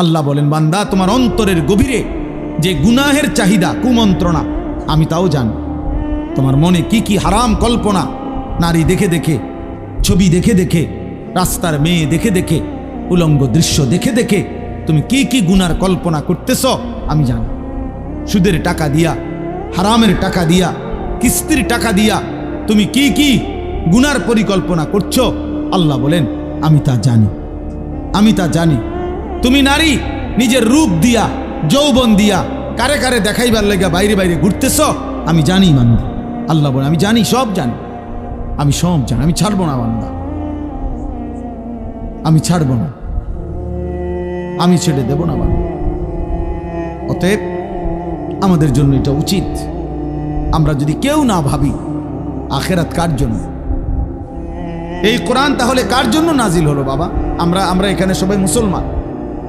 আল্লাহ বলেন, বান্দা, তোমার অন্তরের গভীরে যে গুনাহের চাহিদা, কুমন্ত্রণা, আমি তাও জানি। তোমার মনে কি কি হারাম কল্পনা? নারী দেখে দেখে, ছবি দেখে দেখে, রাস্তার মেয়ে দেখে দেখে, উলঙ্গ দৃশ্য দেখে দেখে, তুমি কি কি গুনার কল্পনা করতেছ, আমি জানি। সুদের টাকা দিয়া, হারামের টাকা দিয়া, কিস্তির টাকা দিয়া, তুমি কি কি গুনার পরিকল্পনা করছ? আল্লাহ বলেন, আমি তা জানি। আমি তা জানি। তুমি নারী, নিজের রূপ দিয়া, যৌবন দিয়া, কারে কারে দেখাইবার লেগে বাইরে বাইরে ঘুরতেছ, আমি জানি মান্দা আল্লাহ বলে, আমি জানি, সব জানি। আমি সব জানি, আমি ছাড়বো না বান্দা। আমি ছাড়বো না। আমি ছেড়ে দেব না বান্দা। অতএব আমাদের জন্য এটা উচিত। আমরা যদি কেউ না ভাবি, আখেরাত কার জন্য? এই কোরআন তাহলে কার জন্য নাজিল হলো বাবা? আমরা আমরা এখানে সবাই মুসলমান।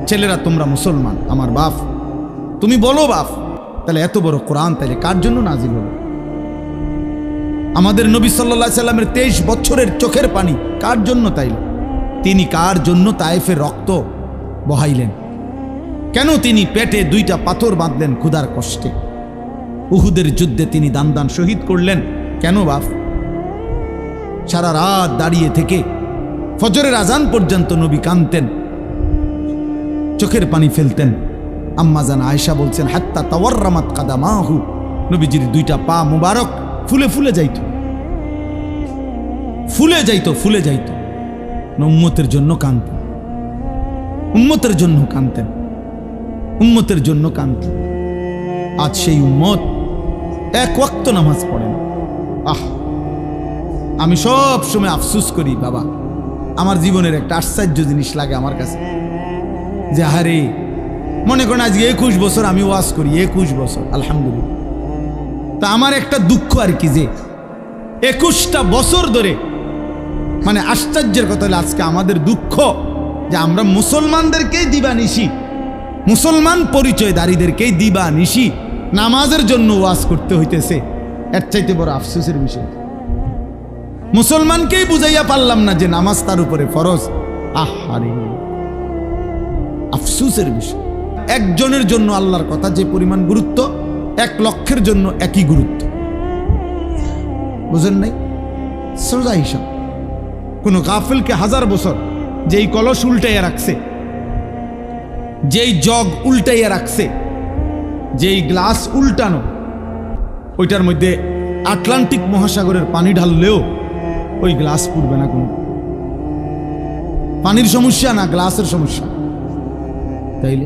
ছেলেরা, তোমরা মুসলমান, আমার বাপ। তুমি বলো বাপ, তাহলে এত বড় কোরআন তাহলে কার জন্য নাজিল হলো? আমাদের নবী সাল্লা সাল্লামের তেইশ বছরের চোখের পানি কার জন্য তাইল? তিনি কার জন্য তায়েফের রক্ত বহাইলেন? কেন তিনি পেটে দুইটা পাথর বাঁধলেন ক্ষুধার কষ্টে? উহুদের যুদ্ধে তিনি দান দান শহীদ করলেন। কেন বাপ? সারা রাত দাঁড়িয়ে থেকে ফজরের আজান পর্যন্ত নবী কানতেন চোখের পানি ফেলতেন। আম্মাজান আয়েশা বলছেন, হাত্তা তাওয়ার্রামাত কাদা মাহু নবীজির দুইটা পা মুবারক ফুলে ফুলে যাইত। ফুলে যাইত ফুলে যাইত। উম্মতের জন্য কানতেন উম্মতের জন্য কানতেন উম্মতের জন্য কানতেন আজ সেই উম্মত এক ওয়াক্ত নামাজ পড়েন আহ! আমি সব সময় আফসুস করি, বাবা। আমার জীবনের একটা আশ্চর্য জিনিস লাগে আমার কাছে। যে হারে, মনে করেন আজকে একুশ বছর আমি ওয়াজ করি, একুশ বছর, আলহামদুলিল্লাহ। তা আমার একটা দুঃখ আর কি যে, একুশটা বছর ধরে মানে আশ্চর্যের কথা হলো আজকে আমাদের দুঃখ যে আমরা মুসলমানদেরকেই দিবা নিশি মুসলমান পরিচয়দারীদেরকেই দিবা নিশি নামাজের জন্য ওয়াজ করতে হইতেছে। এর চাইতে বড় আফসোসের বিষয়। মুসলমানকেই বুঝাইয়া পারলাম না যে নামাজ তার উপরে ফরজ। আহারে আফসুসের বিষয়। একজনের জন্য আল্লাহর কথা যে পরিমাণ গুরুত্ব, এক লক্ষের জন্য একই গুরুত্ব। বুঝেন নাই? সোজা হিসাব। কোনো গাফিলকে হাজার বছর যেই কলস উল্টাইয়া রাখছে, যেই জগ উল্টাইয়া রাখছে, যেই গ্লাস উল্টানো, ওইটার মধ্যে আটলান্টিক মহাসাগরের পানি ঢাললেও ওই গ্লাস পুড়বে না কোনো। পানির সমস্যা না গ্লাসের সমস্যা? তাইলে?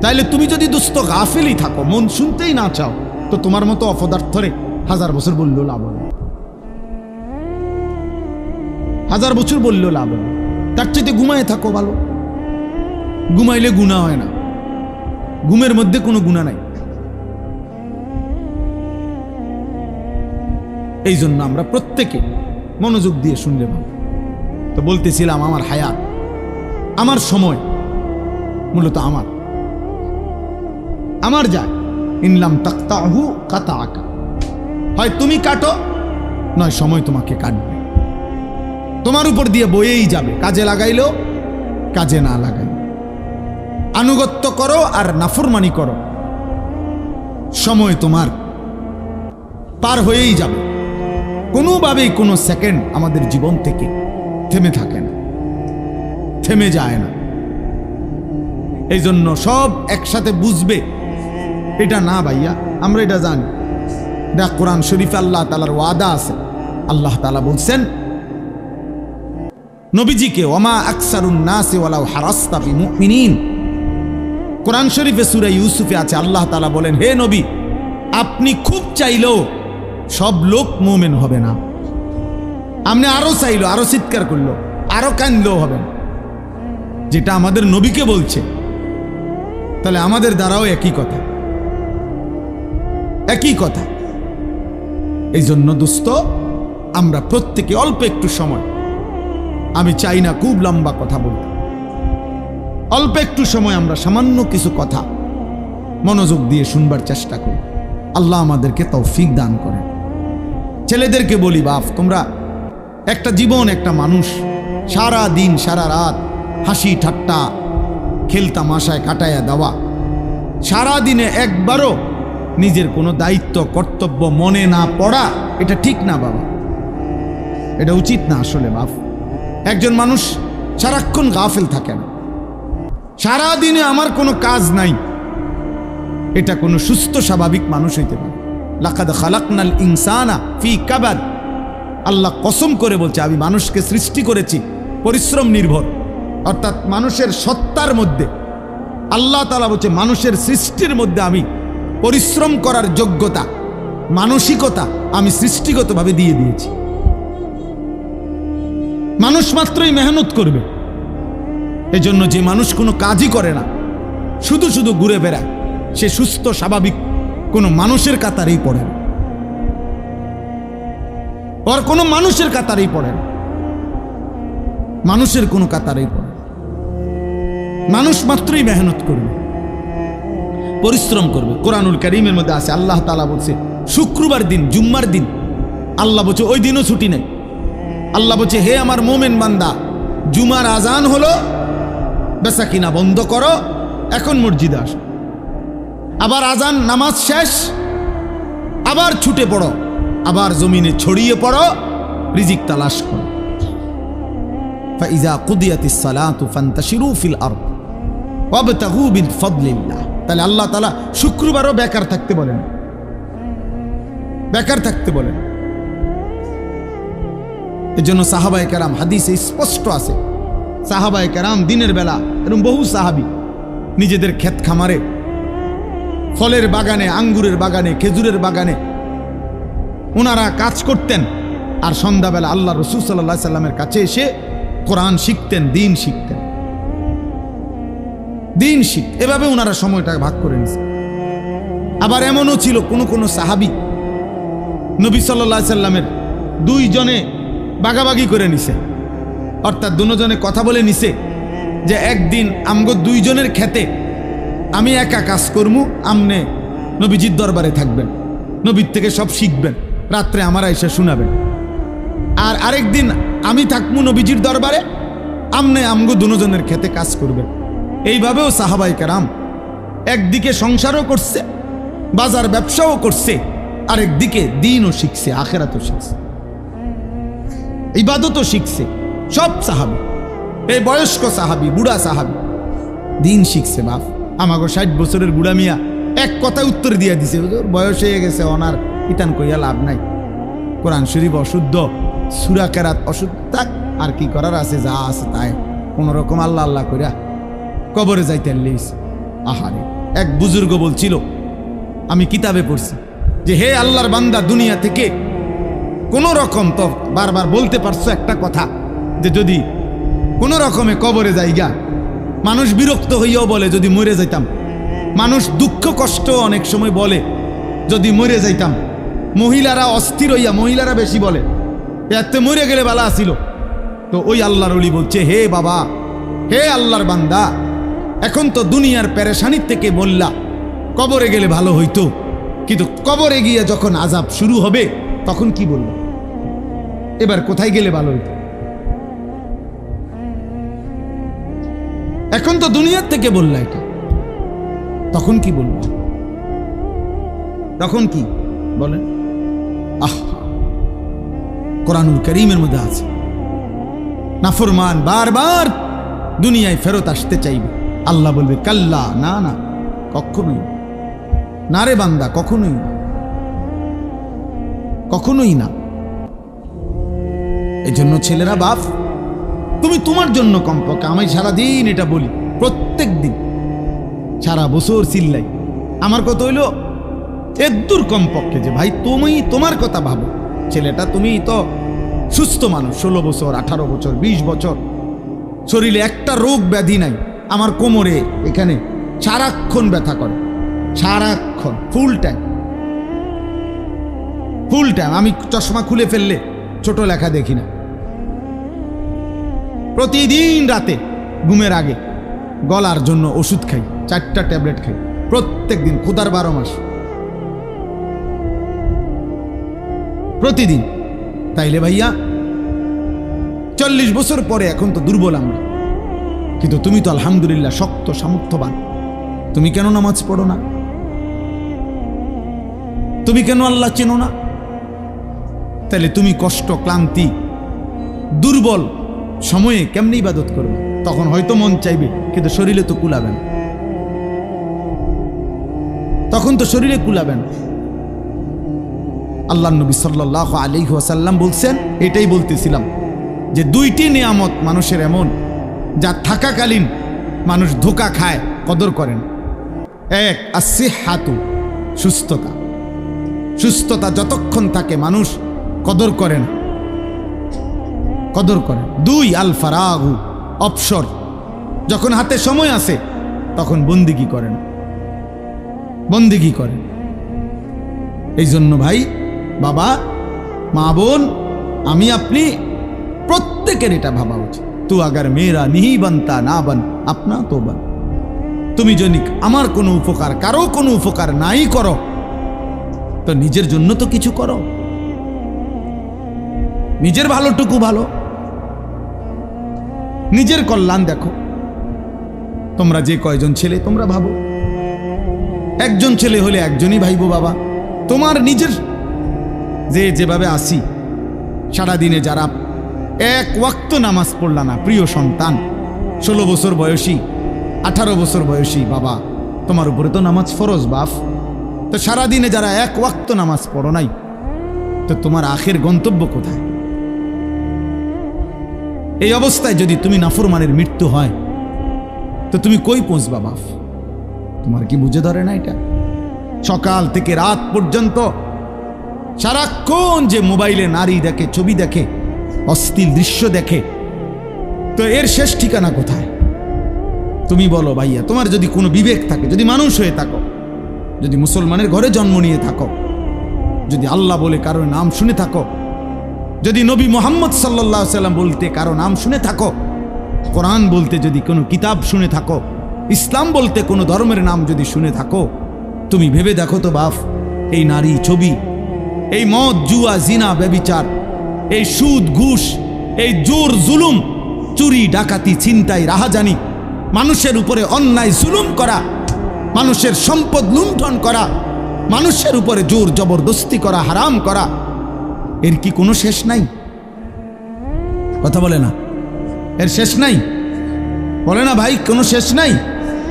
তাইলে তুমি যদি দুস্থ গাফিলই থাকো, মন শুনতেই না চাও, তো তোমার মতো অপদার্থরে হাজার বছর বললেও লাভ হবে হাজার বছর বললেও লাভ হবে তার চাইতে ঘুমায় থাকো ভালো। ঘুমাইলে গুণা হয় না। ঘুমের মধ্যে কোনো গুণা নাই। এই জন্য আমরা প্রত্যেকে মনোযোগ দিয়ে শুনলে ভালো। তো বলতেছিলাম আমার হায়াত। আমার সময় মূলত আমার। আমার যায়। ইনলাম তাক্তাহু কাতা আঁকা হয় তুমি কাটো, নয় সময় তোমাকে কাটবে। তোমার উপর দিয়ে বয়েই যাবে, কাজে লাগাইলেও কাজে না লাগাই আনুগত্য করো আর নাফরমানি করো। সময় তোমার পার হয়েই যাবে। কোনোভাবেই কোনো সেকেন্ড আমাদের জীবন থেকে থেমে থাকে না। থেমে যায় না। এই জন্য সব একসাথে বুঝবে। এটা না ভাইয়া, আমরা এটা জানি। দেখ, কোরআন শরীফ আল্লাহ তালার ওয়াদা আছে। আল্লাহ তালা বলছেন, নবীজিকে, ওমা আকসারুন নাসে ওয়ালাউ হারাস্তা বিমুমিনিন। কোরআন শরীফে সূরা ইউসুফে আছে, আল্লাহ তালা বলেন, হে নবী, আপনি খুব চাইলেও সব লোক মুমিন হবে না। আপনি আরও চাইলো, আরও চিৎকার করল, আরও কান্দলেও হবে না। যেটা আমাদের নবীকে বলছে। তাহলে আমাদের দ্বারাও একই কথা। একই কথা। এই জন্য দোস্ত, আমরা প্রত্যেকে অল্প একটু সময়। আমি চাই না খুব লম্বা কথা বলতে। অল্প একটু সময় আমরা সামান্য কিছু কথা মনোযোগ দিয়ে শুনবার চেষ্টা করি। আল্লাহ আমাদেরকে তৌফিক দান করেন। ছেলেদেরকে বলি, বাপ, তোমরা একটা জীবন, একটা মানুষ সারা দিন সারা রাত হাসি ঠাট্টা খেলতামাশায় কাটায়া দেওয়া। সারা দিনে একবারও নিজের কোনো দায়িত্ব, কর্তব্য মনে না পড়া, এটা ঠিক না বাবা। এটা উচিত না আসলে বাপ। একজন মানুষ সারাক্ষণ গাফেল থাকে না। সারা দিনে আমার কোনো কাজ নাই। এটা কোনো সুস্থ, স্বাভাবিক মানুষ হইতে পারে। লাকাদ খালাকনাল ইনসানা ফি কাবাদ। আল্লাহ কসম করে বলছে, আমি মানুষকে সৃষ্টি করেছি, পরিশ্রম নির্ভর। অর্থাৎ মানুষের সত্তার মধ্যে। আল্লাহ তালা বলছে, মানুষের সৃষ্টির মধ্যে আমি পরিশ্রম করার যোগ্যতা, মানসিকতা আমি সৃষ্টিগতভাবে দিয়ে দিয়েছি। মানুষ মাত্রই মেহনত করবে। এজন্য যে মানুষ কোনো কাজই করে না, শুধু শুধু ঘুরে বেড়ায়, সে সুস্থ, স্বাভাবিক কোনো মানুষের কাতারেই পড়ে না। ওর কোনো মানুষের কাতারেই পড়ে না। মানুষের কোনো কাতারেই পড়ে। মানুষ মাত্রই মেহনত করবে। পরিশ্রম করবে। কোরআনুল করিমের মধ্যে আছে, আল্লাহ তালা বলছে, শুক্রবার দিন, জুম্মার দিন, আল্লাহ বলছে, ওই দিনও ছুটি নেই। আল্লাহ বলছে, হে আমার মোমেন বান্দা, জুমার আজান হলো বেসা কিনা বন্ধ করো, এখন মসজিদ আস। আবার আজান নামাজ শেষ, আবার ছুটে পড়ো, আবার জমিনে ছড়িয়ে পড়ো, রিজিক তালাশ করো। ফাইজা কুদিয়াতিস সালাত ফান্তাশিরু ফিল আর্থ তাহলে আল্লাহ তালা শুক্রবারও বেকার থাকতে বলেন। বেকার থাকতে বলেন। এর জন্য সাহাবায় কারাম হাদিসে স্পষ্ট আছে। সাহাবায় কারাম দিনের বেলা এরকম বহু সাহাবি নিজেদের ক্ষেত খামারে, ফলের বাগানে, আঙ্গুরের বাগানে, খেজুরের বাগানে ওনারা কাজ করতেন। আর সন্ধ্যাবেলা আল্লাহ রসুল সাল্লা সাল্লামের কাছে এসে কোরআন শিখতেন, দিন শিখতেন। দিন শিখ এভাবে ওনারা সময়টা ভাগ করে নিছে। আবার এমনও ছিল, কোনো কোনো সাহাবি নবী সাল্লাহ সাল্লামের দুইজনে বাগাবাগি করে নিছে। অর্থাৎ দুজনে কথা বলে নিছে যে, একদিন আমগো দুইজনের খেতে আমি একা কাজ করমু, আমনে নবীজির দরবারে থাকবেন। নবীর থেকে সব শিখবেন, রাত্রে আমারা এসে শোনাবেন। আর আরেকদিন আমি থাকমু নবীজির দরবারে, আমনে আমগো দুজনের খেতে কাজ করবেন। এইভাবেও সাহাবাই কারাম একদিকে সংসারও করছে, বাজার ব্যবসাও করছে, আরেকদিকে দিনও শিখছে, আখেরাতও শিখছে, ইবাদতও শিখছে, সব সাহাবি, এই বয়স্ক সাহাবি, বুড়া সাহাবি, দিন শিখছে বাপ। আমাকে ষাট বছরের বুড়া মিয়া এক কথা উত্তর দিয়ে দিছে বয়স হয়ে গেছে, অনার, ইতান কইয়া লাভ নাই। কোরআন শরীফ অশুদ্ধ, সুরা কেরাত অশুদ্ধ, থাক, আর কি করার আছে, যা আছে তাই। কোন রকম আল্লাহ আল্লাহ কইরা কবরে যাইতে লিস আহারে, এক বুজুর্গ বলছিল, আমি কিতাবে পড়ছি যে হে আল্লাহর বান্দা দুনিয়া থেকে কোন রকম তো বারবার বলতে পারছ একটা কথা, যে যদি কোন রকমে কবরে যাইগা, মানুষ বিরক্ত হইয়াও বলে যদি মরে যাইতাম। মানুষ দুঃখ কষ্ট অনেক সময় বলে যদি মরে যাইতাম। মহিলারা অস্থির হইয়া মহিলারা বেশি বলে, এতে মরে গেলে বালা আসিল তো ওই আল্লাহর অলি বলছে, হে বাবা, হে আল্লাহর বান্দা এখন তো দুনিয়ার পেরেশানির থেকে বললা কবরে গেলে ভালো হইতো। কিন্তু কবরে গিয়ে যখন আজাব শুরু হবে, তখন কি বলব? এবার কোথায় গেলে ভালো হইতো? এখন তো দুনিয়ার থেকে বললা এটা। তখন কি বলব? তখন কি? বলেন। আহ! কোরআনুল করিমের মধ্যে আছে। নাফরমান বারবার দুনিয়ায় ফেরত আসতে চাইবে। আল্লাহ বলবে, কাল্লা, না না, কখনোই না। রে বান্দা, কখনোই কখনোই না। এই জন্য ছেলেরা বাপ, তুমি তোমার জন্য কমপক্ষে আমি সারাদিন এটা বলি, প্রত্যেক দিন। সারা বছর চিল্লাই। আমার কথা হইল এদ্দুর কমপক্ষে যে, ভাই, তুমি তোমার কথা ভাবো। ছেলেটা তুমি তো সুস্থ মানুষ, ষোলো বছর, আঠারো বছর ২০ বছর। শরীরে একটা রোগ ব্যাধি নাই। আমার কোমরে এখানে সারাক্ষণ ব্যথা করে। সারাক্ষণ ফুল টাইম ফুল টাইম আমি চশমা খুলে ফেললে ছোট লেখা দেখি না। প্রতিদিন রাতে ঘুমের আগে গলার জন্য ওষুধ খাই, চারটা ট্যাবলেট খাই, প্রত্যেক দিন খুদার বারো মাস। প্রতিদিন। তাইলে ভাইয়া, চল্লিশ বছর পরে এখন তো দুর্বল আমরা। কিন্তু তুমি তো আলহামদুলিল্লাহ শক্ত, সামর্থ্যবান। তুমি কেন নামাজ পড়ো না? তুমি কেন আল্লাহ চেনো না? তাহলে তুমি কষ্ট, ক্লান্তি, দুর্বল সময়ে কেমনি ইবাদত করবে? তখন হয়তো মন চাইবে, কিন্তু শরীরে তো কুলাবে না। তখন তো শরীরে কুলাবে না। আল্লাহ নবী সাল্লাহ আলী ওয়াসাল্লাম বলছেন, এটাই বলতেছিলাম যে দুইটি নিয়ামত মানুষের এমন যা থাকাকালীন মানুষ ধোকা খায়, কদর করেন। এক আসে হাতু সুস্থতা। সুস্থতা যতক্ষণ থাকে মানুষ কদর করেন কদর করে। দুই আল ফারাগু অপসর যখন হাতে সময় আছে তখন বন্দিগি করেন। বন্দিগি করেন। এই জন্য ভাই, বাবা মা বোন আমি, আপনি, প্রত্যেকের এটা ভাবা উচিত। তু আগার মেয়েরা নিহি বানতা না বান আপনা তো বান তুমি যদি আমার কোনো উপকার কারও কোনো উপকার নাই করো তো নিজের জন্য তো কিছু করো নিজের ভালোটুকু ভালো নিজের কল্যাণ দেখো তোমরা যে কয়জন ছেলে তোমরা ভাবো একজন ছেলে হলে একজনই ভাইবো বাবা তোমার নিজের যে যেভাবে আসি সারাদিনে যারা এক ওয়াক্ত নামাজ পড়লা না, প্রিয় সন্তান। ষোলো বছর বয়সী, আঠারো বছর বয়সী বাবা, তোমার উপরে তো নামাজ ফরজ বাফ তো সারাদিনে যারা এক ওয়াক্ত নামাজ পড়ো নাই, তো তোমার আখের গন্তব্য কোথায়? এই অবস্থায় যদি তুমি নাফরমানের মৃত্যু হয়, তো তুমি কই পৌঁছবা বাফ তোমার কি বুঝে ধরে না এটা? সকাল থেকে রাত পর্যন্ত সারাক্ষণ যে মোবাইলে নারী দেখে, ছবি দেখে অস্থির দৃশ্য দেখে। তো এর শেষ ঠিকানা কোথায়? তুমি বলো ভাইয়া, তোমার যদি কোনো বিবেক থাকে, যদি মানুষ হয়ে থাকো, যদি মুসলমানের ঘরে জন্ম নিয়ে থাকো, যদি আল্লাহ বলে কারও নাম শুনে থাকো, যদি নবী মোহাম্মদ সাল্লাহ সাল্লাম বলতে কারও নাম শুনে থাকো, কোরআন বলতে যদি কোনো কিতাব শুনে থাকো, ইসলাম বলতে কোনো ধর্মের নাম যদি শুনে থাকো, তুমি ভেবে দেখো তো বাফ, এই নারী ছবি, এই মদ, জুয়া, জিনা, ব্যবিচার এই সুদ, ঘুষ, এই জোর, জুলুম, চুরি, ডাকাতি, ছিনতাই, রাহাজানি, মানুষের উপরে অন্যায়, জুলুম করা, মানুষের সম্পদ লুণ্ঠন করা, মানুষের উপরে জোর, জবরদস্তি করা, হারাম করা, এর কি কোনো শেষ নাই? কথা বলে না। এর শেষ নাই? বলে না ভাই, কোনো শেষ নাই?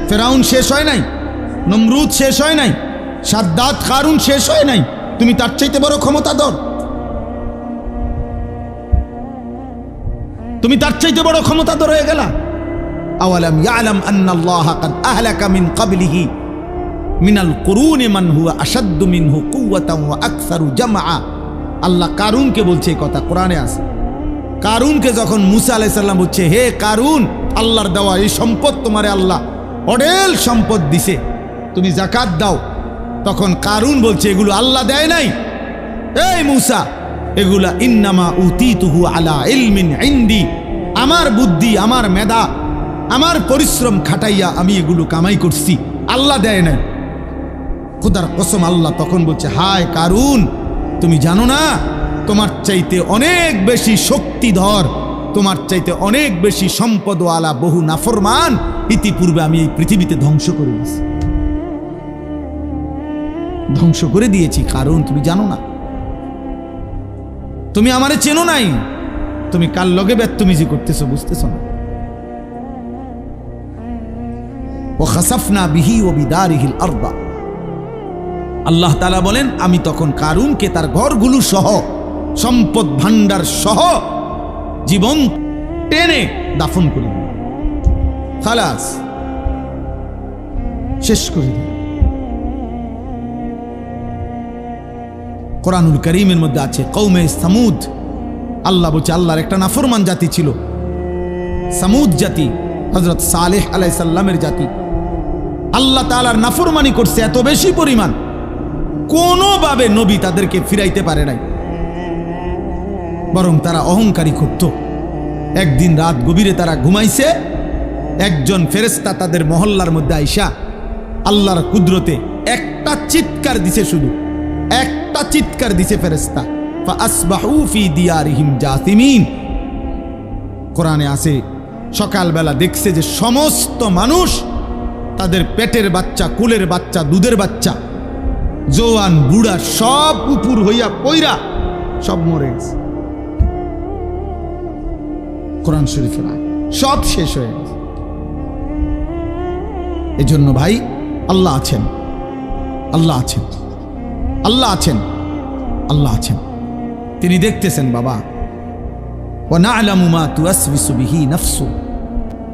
ফেরাউন শেষ হয় নাই? নমরুদ শেষ হয় নাই? সাদ্দাত কারুন শেষ হয় নাই? তুমি তার চাইতে বড় ক্ষমতা তুমি তার চাইতে বড় ক্ষমতা দর হয়ে গেলা। আওয়ালাম ইয়ালাম আন্নাল্লাহ কাদ আহলাকা মিন ক্বাবলিহি মিনাল কুরুনি মান হুয়া আশাদ্দু মিনহু কুওয়াতান ওয়া আকসারু জামআ। আল্লাহ কারুনকে বলছে এই কথা কোরআনে আছে। কারুনকে যখন মুসা আলাইসাল্লাম বলছে, হে কারুন, আল্লাহর দেওয়া এই সম্পদ তোমারে আল্লাহ অডেল সম্পদ দিছে। তুমি জাকাত দাও। তখন কারুন বলছে, এগুলো আল্লাহ দেয় নাই। এই মুসা এগুলা ইন্নামা উতিতুহু আলা ইলমিন ইন্দি। আমার বুদ্ধি, আমার মেধা, আমার পরিশ্রম খাটাইয়া আমি এগুলো কামাই করছি। আল্লাহ দেয় নাই। খুদার কসম আল্লাহ তখন বলছে, হায় কারুন, তুমি জানো না, তোমার চাইতে অনেক বেশি শক্তিধর, তোমার চাইতে অনেক বেশি সম্পদওয়ালা, বহু নাফরমান ইতিপূর্বে আমি এই পৃথিবীতে ধ্বংস করে দিয়েছি। ধ্বংস করে দিয়েছি, কারণ তুমি জানো না। তুমি আমারে চেনো নাই? তুমি কার লগে ব্যর্থমিজি করতেছো বুঝতেছো না? ও খাসাফনা বিহি ও আল্লাহ তালা বলেন, আমি তখন কারুনকে তার ঘরগুলো সহ, সম্পদ ভান্ডার সহ জীবন টেনে দাফন করে দিল খালাস, শেষ করে দিল কোরআনুল করিমের মধ্যে আছে কৌমে সামুদ। আল্লাহ বলছে, আল্লাহর একটা নাফরমান জাতি ছিল। সামুদ জাতি হজরত সালেহ আলাই সাল্লামের জাতি। আল্লাহ তালার নাফরমানি করছে এত বেশি পরিমাণ। কোনোভাবে নবী তাদেরকে ফিরাইতে পারে নাই। বরং তারা অহংকারী করত একদিন রাত গভীরে তারা ঘুমাইছে, একজন ফেরেস্তা তাদের মহল্লার মধ্যে আইসা আল্লাহর কুদরতে একটা চিৎকার দিছে শুধু। গোটা চিৎকার দিছে ফেরেস্তা কোরআনে আছে, সকালবেলা দেখছে যে সমস্ত মানুষ তাদের পেটের বাচ্চা, কুলের বাচ্চা, দুধের বাচ্চা, জোয়ান, বুড়া সব উপুর হইয়া পৈরা সব মরে গেছে। কোরআন শরীফের সব শেষ হয়ে গেছে। এজন্য ভাই, আল্লাহ আছেন। আল্লাহ আছেন। আল্লাহ আছেন। আল্লাহ আছেন। তিনি দেখতেছেন, বাবা। ও না আলামুমা তু আসবিসুবিহি নফসু।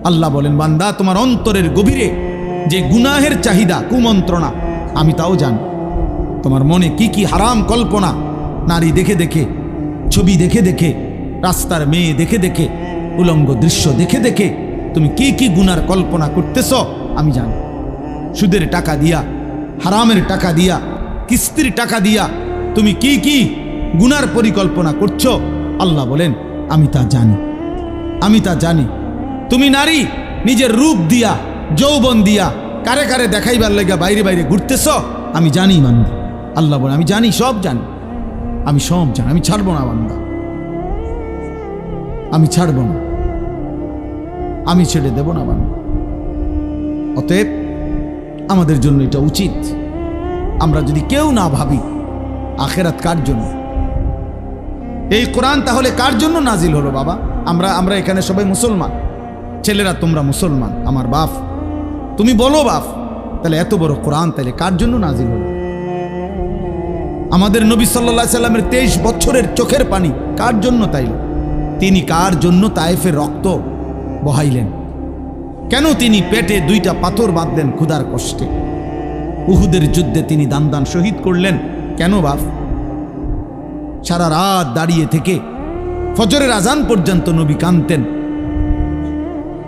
আল্লাহ বলেন, বান্দা, তোমার অন্তরের গভীরে যে গুনাহের চাহিদা, কুমন্ত্রণা, আমি তাও জান। তোমার মনে কি কি হারাম কল্পনা? নারী দেখে দেখে, ছবি দেখে দেখে, রাস্তার মেয়ে দেখে দেখে, উলঙ্গ দৃশ্য দেখে দেখে, তুমি কি কি গুনার কল্পনা করতেছ, আমি জানি। সুদের টাকা দিয়া, হারামের টাকা দিয়া কিস্তির টাকা দিয়া তুমি কি কি গুনার পরিকল্পনা করছ? আল্লাহ বলেন, আমি তা জানি। আমি তা জানি। তুমি নারী, নিজের রূপ দিয়া, যৌবন দিয়া, কারে কারে দেখাইবার লেগা বাইরে বাইরে ঘুরতেছ? আমি জানি, বান্দা। আল্লাহ বলে আমি জানি, সব জানি। আমি সব জানি, আমি ছাড়বো না, বান্দা। আমি ছাড়বো না। আমি ছেড়ে দেব না, বান্দা। অতএব আমাদের জন্য এটা উচিত। আমরা যদি কেউ না ভাবি, আখেরাত কার জন্য? এই কোরআন তাহলে কার জন্য নাজিল হলো বাবা? আমরা আমরা এখানে সবাই মুসলমান। ছেলেরা, তোমরা মুসলমান, আমার বাপ। তুমি বলো বাপ, তাহলে এত বড় কোরআন তাহলে কার জন্য নাজিল হলো? আমাদের নবী সাল্লা সাল্লামের তেইশ বছরের চোখের পানি কার জন্য তাইল? তিনি কার জন্য তায়েফের রক্ত বহাইলেন? কেন তিনি পেটে দুইটা পাথর বাঁধলেন? ক্ষুধার কষ্টে। উহুদের যুদ্ধে তিনি দান দান শহীদ করলেন। কেন বাপ? সারা রাত দাঁড়িয়ে থেকে ফজরের আজান পর্যন্ত নবী কানতেন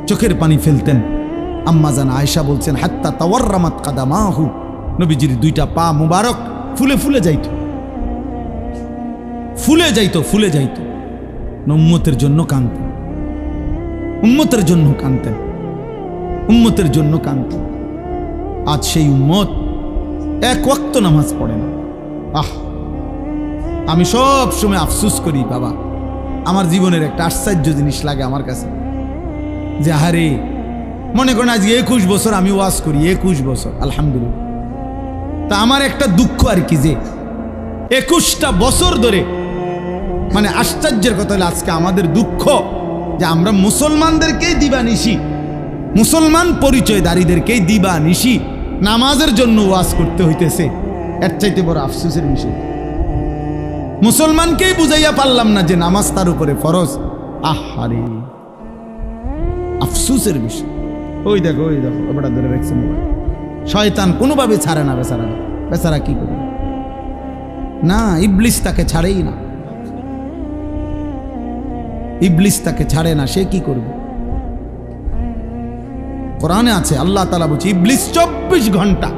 চোখের পানি ফেলতেন। আম্মাজান আয়েশা বলছেন, হাত্তা তাওয়ার্রামাত কাদামাহু। নবীজির দুইটা পা মুবারক ফুলে ফুলে যাইত। ফুলে যাইতো ফুলে যাইতো। উম্মতের জন্য কানতেন উম্মতের জন্য কানতেন উম্মতের জন্য কানতেন আজ সেই উম্মত এক ওয়াক্ত নামাজ পড়ে না আহ, আমি সব সময় আফসুস করি বাবা। আমার জীবনের একটা আশ্চর্য জিনিস লাগে আমার কাছে। যে আহারে, মনে করেন আজকে একুশ বছর আমি ওয়াজ করি, একুশ বছর, আলহামদুলিল্লাহ। তা আমার একটা দুঃখ আর কি যে একুশটা বছর ধরে মানে আশ্চর্যের কথা হলো আজকে আমাদের দুঃখ যে আমরা মুসলমানদেরকেই দিবা নিশি মুসলমান পরিচয়দারীদেরকেই দিবা নিশি নামাজের জন্য ওয়াজ করতে হইতেছে। এর চাইতে বড় আফসোসের বিষয়। মুসলমানকেই বুঝাইয়া পারলাম না যে নামাজ তার উপরে ফরজ। আহারে। আফসুসের বিষয়। ওই দেখো ওই দেখো, ওটা ধরে রেখেছে মোবাইল। শয়তান কোনোভাবে ছাড়ে না বেচারা বেচারা কি করবে? না, ইবলিস তাকে ছাড়েই না। ইবলিস তাকে ছাড়ে না, সে কি করবে? কোরআনে আছে, আল্লাহ তালা বলছে, ইবলিস চব্বিশ ঘণ্টা।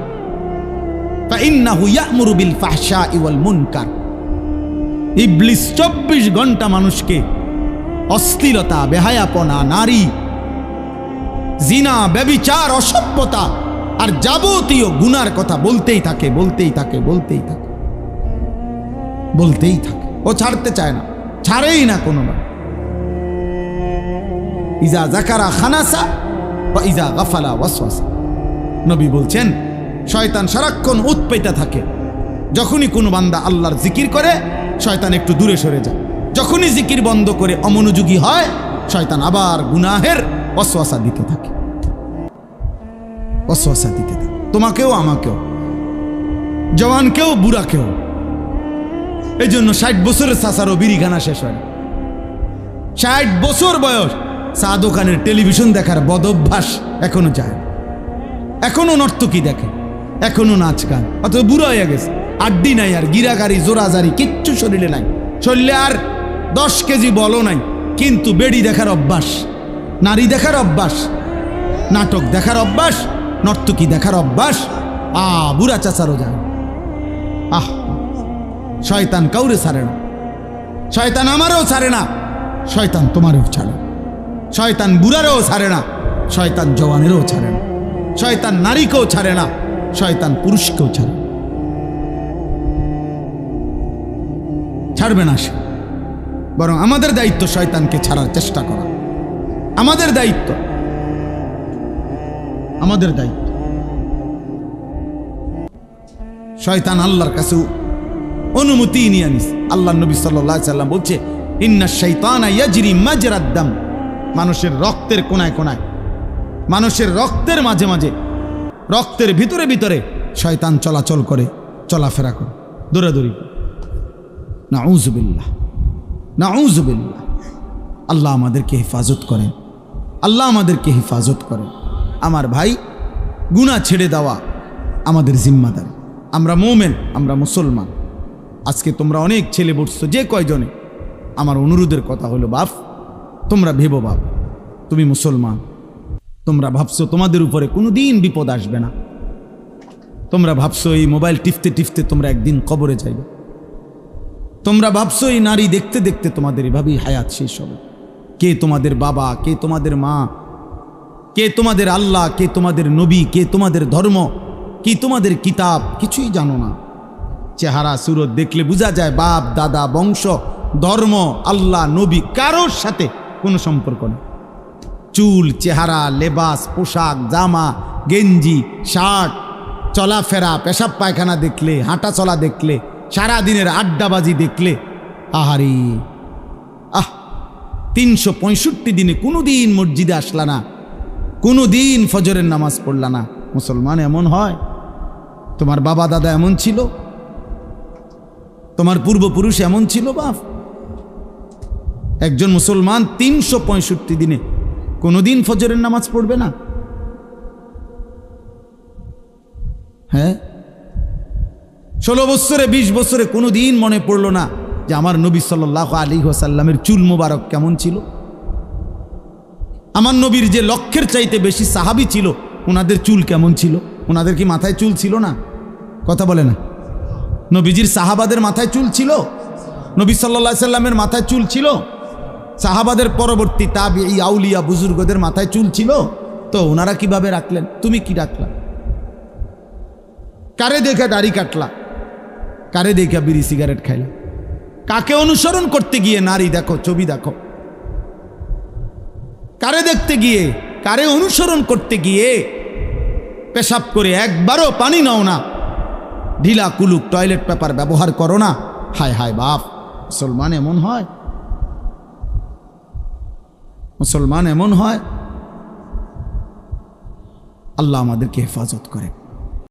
চব্বিশ ঘণ্টা মানুষকে অশ্লীলতা, বেহায়াপনা, নারী, জিনা, ব্যবিচার, অসভ্যতা আর যাবতীয় গুনার কথা বলতেই থাকে বলতেই থাকে বলতেই থাকে বলতেই থাকে। ও ছাড়তে চায় না, ছাড়েই না কোনো ইজা জাকারা খানাসা বা ইজা ওয়াসওয়াসা। নবী বলছেন, শয়তান সারাক্ষণ উৎপেতে থাকে। যখনই কোনো বান্দা আল্লাহর জিকির করে, শয়তান একটু দূরে সরে যায়। যখনই জিকির বন্ধ করে অমনোযোগী হয়, শয়তান আবার গুনাহের অশ্বাসা দিতে থাকে। অশ্বাসা দিতে থাকে। তোমাকেও, আমাকেও। জওয়ানকেও, বুড়াকেও। এই জন্য ষাট বছরের চাষারও বিড়িখানা শেষ হয় ষাট বছর বয়স চা দোকানের টেলিভিশন দেখার বদভ্যাস এখনও যায় না। এখনও নর্তকী দেখে, এখনও নাচ গান। অত বুড়ো হয়ে গেছে। আড্ডি নাই আর, গিরাগারি, জোরাজারি, কিচ্ছু শরীরে নাই। শরীরে আর দশ কেজি বলো নাই। কিন্তু বেড়ি দেখার অভ্যাস, নারী দেখার অভ্যাস, নাটক দেখার অভ্যাস, নর্তকী দেখার অভ্যাস। আ, বুড়া চাচারও যায়। আহ, শয়তান কাউরে ছাড়ে না। শয়তান আমারও ছাড়ে না। শয়তান তোমারও ছাড়ে। শয়তান বুড়ারও ছাড়ে না। শয়তান জওয়ানেরও ছাড়ে না। শয়তান নারীকেও ছাড়ে না, শয়তান পুরুষকেও ছাড়ে ছাড়বে না সে। বরং আমাদের দায়িত্ব শয়তানকে ছাড়ার চেষ্টা করা। আমাদের দায়িত্ব। আমাদের দায়িত্ব। শয়তান আল্লাহর কাছে অনুমতি নিয়ে আনিস আল্লাহ নবী সাল্লাহ সাল্লাম বলছে, ইন্না শৈতানা মানুষের রক্তের কোনায় কোনায় মানুষের রক্তের মাঝে মাঝে, রক্তের ভিতরে ভিতরে শয়তান চলাচল করে, চলাফেরা করে। দৌড়াদৌড়ি করে। নাউজুবিল্লাহ নাউজুবিল্লাহ আল্লাহ আমাদেরকে হেফাজত করেন। আল্লাহ আমাদেরকে হেফাজত করেন। আমার ভাই গুণা ছেড়ে দেওয়া আমাদের জিম্মাদারি। আমরা মোমেন, আমরা মুসলমান। আজকে তোমরা অনেক ছেলে বসছো, যে কয়জনে? আমার অনুরোধের কথা হলো, বাপ, তোমরা ভেবো বাপ, তুমি মুসলমান। তোমরা ভাবছ তোমাদের উপরে কোনো দিন বিপদ আসবে না। তোমরা ভাবছ এই মোবাইল টিপতে টিপতে তোমরা একদিন কবরে যাইবে। তোমরা ভাবছ এই নারী দেখতে দেখতে তোমাদের এভাবেই হায়াত শেষ হবে। কে তোমাদের বাবা, কে তোমাদের মা, কে তোমাদের আল্লাহ, কে তোমাদের নবী, কে তোমাদের ধর্ম, কি তোমাদের কিতাব, কিছুই জানো না। চেহারা, সুরত দেখলে বোঝা যায় বাপ, দাদা, বংশ, ধর্ম, আল্লাহ, নবী, কারোর সাথে কোনো সম্পর্ক নেই। চুল, চেহারা, লেবাস, পোশাক, জামা, গেঞ্জি, শার্ট, চলাফেরা, পেশাব পায়খানা দেখলে, হাঁটা চলা দেখলে সারা দিনের আড্ডাবাজি দেখলে, আহারি! আহ! তিনশো পঁয়ষট্টি দিনে কোনো দিন মসজিদে আসলা না কোনো দিন ফজরের নামাজ পড়লা না। মুসলমান এমন হয়? তোমার বাবা দাদা এমন ছিল? তোমার পূর্বপুরুষ এমন ছিল, বাপ? একজন মুসলমান তিনশো পঁয়ষট্টি পঁয়ষট্টি দিনে কোনোদিন ফজরের নামাজ পড়বে না? হ্যাঁ? ষোলো বছরে, বিশ বছরে কোনো দিন মনে পড়ল না যে আমার নবী সাল্লাহ আলী ওসাল্লামের চুল মোবারক কেমন ছিল? আমার নবীর যে লক্ষ্যের চাইতে বেশি সাহাবি ছিল, ওনাদের চুল কেমন ছিল? ওনাদের কি মাথায় চুল ছিল না? কথা বলে না নবীজির সাহাবাদের মাথায় চুল ছিল? নবী সাল্লা সাল্লামের মাথায় চুল ছিল? সাহাবাদের পরবর্তী তাবি এই আউলিয়া বুজুর্গদের মাথায় চুল ছিল, তো ওনারা কীভাবে রাখলেন? তুমি কি রাখলা? কারে দেখে দাড়ি কাটলা? কারে দেখে বিড়ি সিগারেট খাইলা? কাকে অনুসরণ করতে গিয়ে নারী দেখো, ছবি দেখো? কারে দেখতে গিয়ে, কারে অনুসরণ করতে গিয়ে পেশাব করে একবারও পানি নাও না? ঢিলা কুলুক টয়লেট পেপার ব্যবহার করো না? হায় হায় বাপ, মুসলমান এমন হয়? মুসলমান এমন হয় আল্লাহ আমাদেরকে হেফাজত করে।